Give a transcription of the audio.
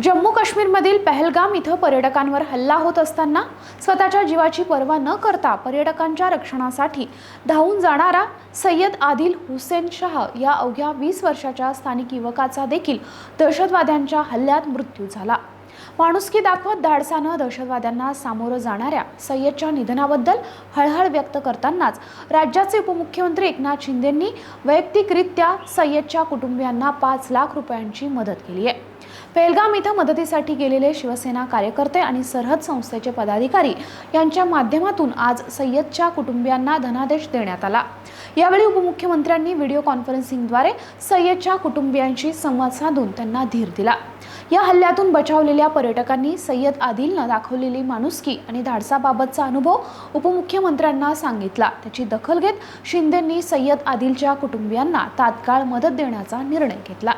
जम्मू काश्मीरमधील पहलगाम इथं पर्यटकांवर हल्ला होत असताना स्वतःच्या जीवाची पर्वा न करता पर्यटकांच्या रक्षणासाठी धावून जाणारा सय्यद आदिल हुसेन शाह या अवघ्या वीस वर्षाच्या स्थानिक युवकाचा देखील दहशतवाद्यांच्या हल्ल्यात मृत्यू झाला. माणुसकी दाखवत धाडसानं दहशतवाद्यांना सामोरं जाणाऱ्या सय्यदच्या निधनाबद्दल हळहळ व्यक्त करतानाच राज्याचे उपमुख्यमंत्री एकनाथ शिंदेंनी वैयक्तिकरित्या सय्यदच्या कुटुंबियांना पाच लाख रुपयांची मदत केली आहे. पेलगाम इथं मदतीसाठी गेलेले शिवसेना कार्यकर्ते आणि सरहद संस्थेचे पदाधिकारी यांच्या माध्यमातून आज सय्यदच्या कुटुंबियांना धनादेश देण्यात आला. यावेळी उपमुख्यमंत्र्यांनी व्हिडिओ कॉन्फरन्सिंगद्वारे सय्यदच्या कुटुंबियांशी संवाद साधून त्यांना धीर दिला. या हल्ल्यातून बचावलेल्या पर्यटकांनी सय्यद आदिलनं दाखवलेली माणुसकी आणि धाडसाबाबतचा अनुभव उपमुख्यमंत्र्यांना सांगितला. त्याची दखल घेत शिंदेंनी सय्यद आदिलच्या कुटुंबियांना तात्काळ मदत देण्याचा निर्णय घेतला.